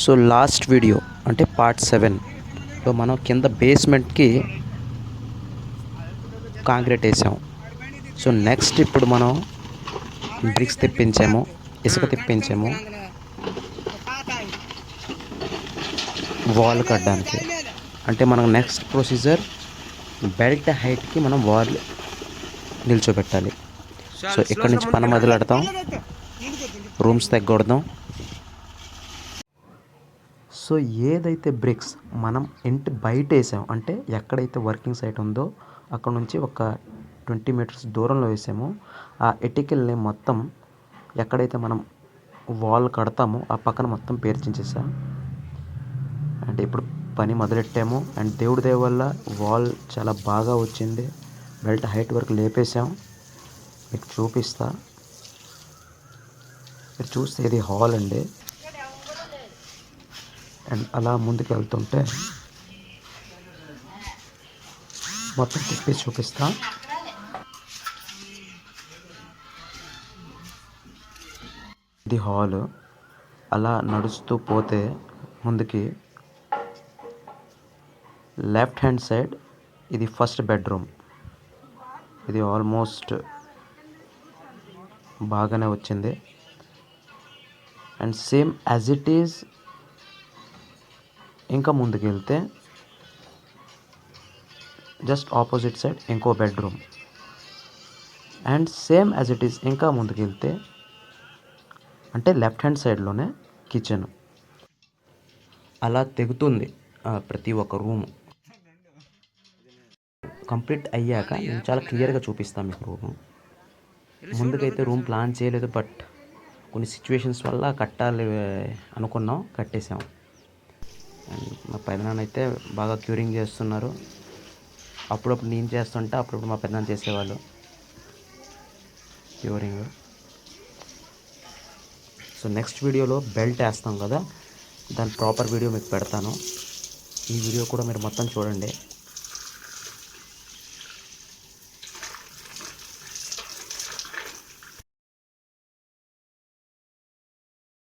So last video అంటే part సెవెన్లో మనం కింద బేస్మెంట్కి కాంక్రీట్ వేసాం. సో నెక్స్ట్ ఇప్పుడు మనం బ్రిక్స్ తెప్పించాము ఇసుక తెప్పించాము వాల్ కట్టడానికి. అంటే మనం నెక్స్ట్ ప్రొసీజర్ బెల్ట్ హైట్కి మనం వాల్ నిల్చోబెట్టాలి. సో ఇక్కడ నుంచి పని మొదలెడతాం. రూమ్స్ తగ్గొడదాం. సో ఏదైతే బ్రిక్స్ మనం ఇంటి బయట వేసాం అంటే ఎక్కడైతే వర్కింగ్ సైట్ ఉందో అక్కడ నుంచి ఒక ట్వంటీ మీటర్స్ దూరంలో వేసామో ఆ ఎటికల్ని మొత్తం ఎక్కడైతే మనం వాల్ కడతామో ఆ పక్కన మొత్తం పేర్చించేసా. అంటే ఇప్పుడు పని మొదలెట్టాము. అండ్ దేవుడి దయ వల్ల వాల్ చాలా బాగా వచ్చింది. బెల్ట్ హైట్ వరకు లేపేసాం. మీకు చూపిస్తా. మీరు చూస్తే ఇది హాల్ అండి. అండ్ అలా ముందుకు వెళ్తుంటే మొత్తం తిప్పి చూపిస్తా. ఇది హాల్. అలా నడుస్తూ పోతే ముందుకి లెఫ్ట్ హ్యాండ్ సైడ్ ఇది ఫస్ట్ బెడ్రూమ్. ఇది ఆల్మోస్ట్ బాగానే వచ్చింది. And same as it is ఇంకా ముందుకు వెళ్తే జస్ట్ ఆపోజిట్ సైడ్ ఇంకో bedroom and same as it is ఇంకా ముందుకు వెళ్తే అంటే లెఫ్ట్ హ్యాండ్ సైడ్లోనే కిచెన్ అలా తెగుతుంది ప్రతి ఒక్క రూమ్ కంప్లీట్ అయ్యాక నేను చాలా క్లియర్గా చూపిస్తాను మీకు రూమ్ ముందుకైతే రూమ్ ప్లాన్ చేయలేదు బట్ కొన్ని సిచ్యువేషన్స్ వల్ల కట్టాలి అనుకున్నాం కట్టేసాం. మా పెదనాన్న అయితే బాగా క్యూరింగ్ చేస్తున్నారు. అప్పుడప్పుడు నేను చేస్తుంటే అప్పుడప్పుడు మా పెదనాన్న చేసేవాళ్ళు. క్యూరింగ్ సో నెక్స్ట్ వీడియోలో బెల్ట్ వేస్తాం కదా దాని ప్రాపర్ వీడియో మీకు పెడతాను. ఈ వీడియో కూడా మీరు మొత్తం చూడండి.